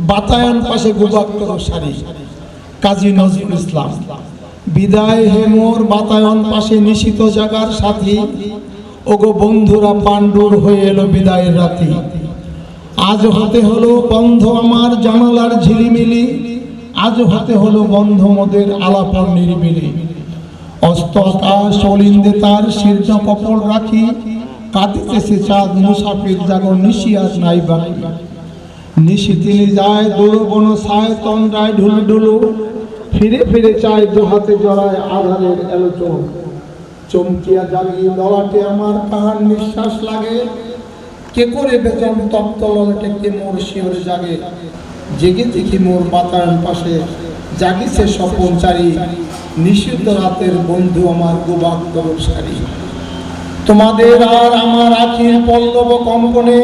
বাতায়ন পাশে গোবাক্তর সারি। কাজী নজরুল ইসলাম, বিদায় হে মোর বাতায়ন পাশে নিশিত জাগার সাথী। ওগো বন্ধুরা পাণ্ডুর হয়ে এলো বিদায়ের রাতি। আজ হতে হলো বন্ধ আমার জানালার ঝিলিমিলি। আজ হতে হলো বন্ধ মোদের আলাপন নিরিবিলি। অস্ত আকাশ অলিন্দে তার কপল রাখি। কাঁদিতেছে চাঁদ মুসাফির জাগর নিশি আজ নাই বাকি। নিশি তিনি যায় দোলো বন সায় তন্দ্রায় ঢুলু ঢুলু। ফিরে ফিরে চায় দু হাতে জড়ায় আধারের এলোচন। চমকিয়া জাগি ললাটে আমার কাহার নিঃশ্বাস লাগে। কে করে বেতন তপ্ত ললাটে কে মোর শিওর জাগে। জেগে দেখি মোর বাতায়ন পাশে জাগিছে স্বপন চারি। নিষিদ্ধ রাতের বন্ধু আমার গোবাক তরফ সারি। তোমাদের আর আমার আখির পল্লব কম্পনে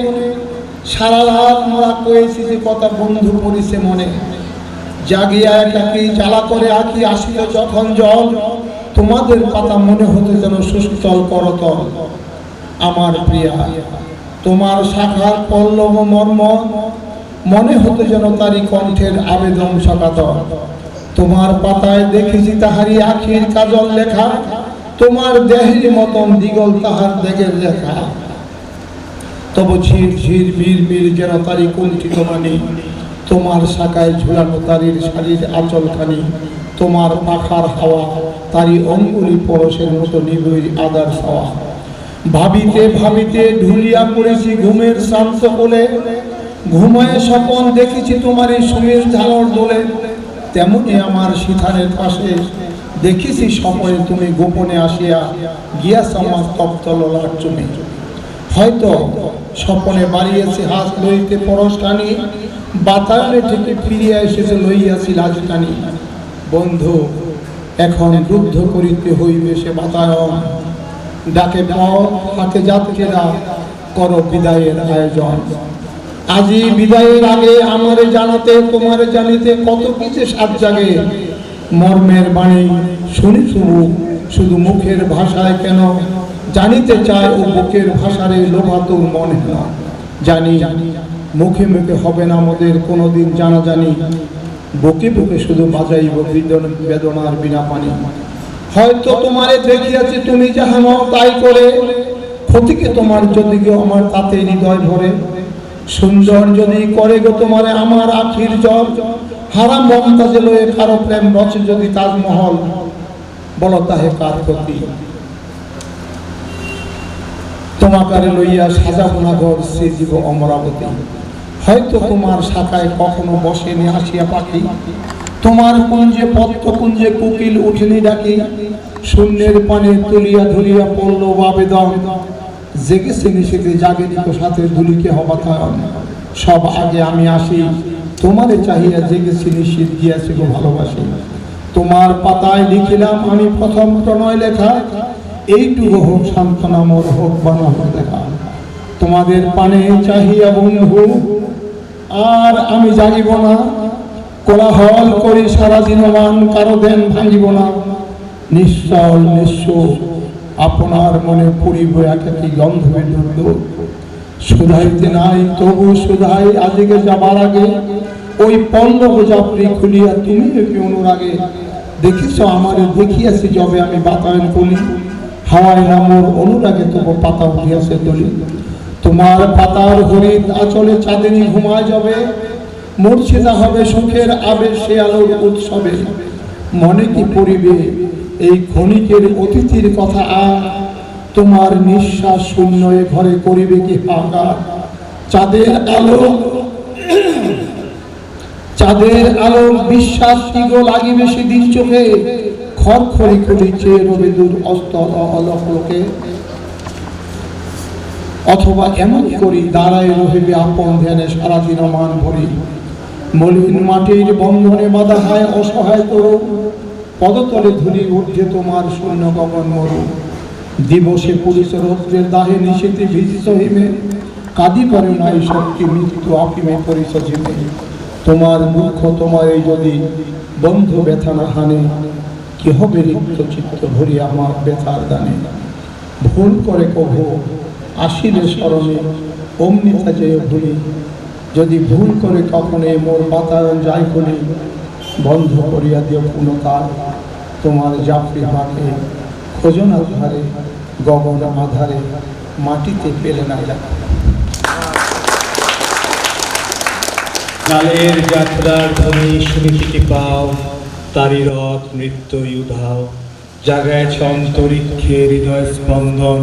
সারা রাত মোরা কয়েছি যে কথা বন্ধু পড়িছে মনে। জাগিয়া একাকি জ্বালা করে আঁকি আসিল যখন জল। তোমাদের পাতা মনে হতে যেন সুস্থল করতল। আমার প্রিয়া, তোমার শাখার পল্লব মর্ম মনে হতে যেন তারি কণ্ঠের আবেদন সকাত তোমার পাতায় দেখেছি তাহারি আখির কাজল লেখা। তোমার দেহের মতন দিগল তাহার দেগের লেখা। তবু ঝির ঝির ভিড় ভিড় যেন তারি কুণ্ঠিত মানি তোমার শাখায় ঝুলানো তারির শাড়ির আঁচলখানি। তোমার পাখার হাওয়া তারি অঙ্গুলি পরশের মতো নিবই আদার ছাওয়া। ভাবিতে ভাবিতে ঢুলিয়া পড়েছি ঘুমের শান্ত কোলে। ঘুমায় স্বপন দেখেছি তোমার এই সুমের ঝালর দোলে। তেমনি আমার শিখানের পাশে দেখেছি স্বপনে তুমি গোপনে আসিয়া গিয়াস আমার তপ্ত ললার চুমে। হয়তো স্বপনে বাড়িয়েছে হাত লইতে পরশ টানি বাতায়নে থেকে ফিরিয়া এসেছে লইয়াছি লাজ টানি বন্ধু, এখন রুদ্ধ করিতে হইবে সে বাতায়ন। ডাকে পথ হাতে যাত্রীরা কর বিদায়ের আয়োজন। আজি বিদায়ের আগে আমারে জানাতে, তোমারে জানিতে কত কিছু সাত জাগে। মর্মের বাণী শুনি শুধু শুধু মুখের ভাষায় কেন জানিতে চায় ও বুকের ভাষারে লোভাতুর মনে না জানি, মুখে মুখে হবে না আমাদের কোনোদিন জানা জানি বুকে বুকে শুধু বাজাইব বেদন- বেদনার বিনা পানি। হয়তো তোমারে দেখিয়াছি তুমি যাহা তাই করে। ক্ষতিকে তোমার যদি আমার তাতে হৃদয় ভরে। সুন্দর যদি করে গো তোমারে আমার আখির জল। হারাম মমতাজে লয়ে কারও প্রেম রচে যদি তাজমহল বলো তাহে কার ক্ষতি? তোমাকারে লইয়া সাজাবো না ঘর সে জীব অমরাবতী। হয়তো তোমার শাখায় কখনো বসেনি আসিয়া পাখি। তোমার কুঞ্জে পদ্ম কুঞ্জে কুকিল উঠেনি ডাকি। শূন্যের পানে তুলিয়া ধরিয়া পড়ল আবেদন। জেগেছে নিষেধে জাগেনি তো সাথে দুলিকে হবা থায়ন সব আগে আমি আসি। তোমারে চাহিয়া জেগেছি নিশ্চিত গিয়াছি গো ভালোবাসি। তোমার পাতায় লিখিলাম আমি প্রথম প্রণয় লেখা। এইটুকু হোক, সান্ত্বনা মোর হোক বানানো দেখা। তোমাদের পানে চাহিয়া বন্ধু আর আমি জানিব না। কোলাহল করি সারা দিনমান, কারও দেন ভাঙিব না। নিশ্চল নিঃস্ব আপনার মনে পড়িব একাকি গন্ধ বিদ্যুৎ সুধাইতে নাই, তবু সুধাই আজকে যাবার আগে, ওই পল্লব যাত্রী খুলিয়া তুমি কি অনুরাগে? দেখিস আমার দেখিয়াছি যবে আমি বাতায়ন করি। হাওয়ায় নামর অনুরাগে তবু পাতা উঠিয়াছে দলি। তোমার পাতার হরিত আচলে চাঁদিনী ঘুমায় যাবে। মূর্ছিতা হবে সুখের আবেশ সে আলোর উৎসবে। মনে কি পড়িবে এই ক্ষণিকের অতিথির কথা আর? তোমার নিঃশ্বাস শূন্য ঘরে করিবে কি হাহাকার চাঁদের আলো চাঁদের আলো, বিশ্বাস টিগো লাগিবে সেদিন চোখে? খড়খড়ি করি চেয়ে রবে দূর অস্ত অলক অথবা এমন করি, দাঁড়ায় রহিবে আপন ধ্যানে সারাদিন মান ভরি। মলিন মাটির বন্ধনে বাধা হয়, অসহায় তরু। পদতলে ধুলি উঠছে তোমার শূন্য গগন মরু। দিবসে পুলিশ রৌদ্রের দাহে নিষেধে ভিজিত হিমে। কাঁদি করে নাই শক্তি, মৃত্যু আপিমে পরিচ ঝিমে তোমার দুঃখ তোমার এই যদি বন্ধু ব্যথা না হানে। কি হবে রিক্ত চিত্ত ভরি আমার ব্যথার দানে। ভুল করে কভু, আসিলে স্মরণে অমনি যে ভুলি। যদি ভুল করে কখনো মোর বাতায়ন যাই করি বন্ধ করিয়া দিও পুনকাল তোমার জাফরি মাকে খোঁজনা ধারে গগন আধারে, মাটিতে পেলে না যায়। কালের যাত্রার ধ্বনি শুনিতে পাও? তারি রথ নৃত্য উধাও জাগায় অন্তরিক্ষে হৃদয় স্পন্দন,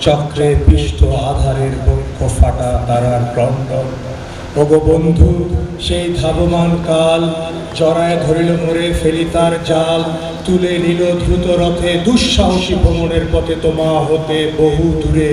চক্রে পৃষ্ঠ আধারের বক্ষ ফাটা তারার ক্রন্দন। ওগো বন্ধু, সেই ধাবমান কাল, জড়ায় ধরিল মোরে ফেলি তার জাল, তুলে নিল দ্রুত রথে দুঃসাহসী ভ্রমণের পথে তোমা হতে বহু দূরে।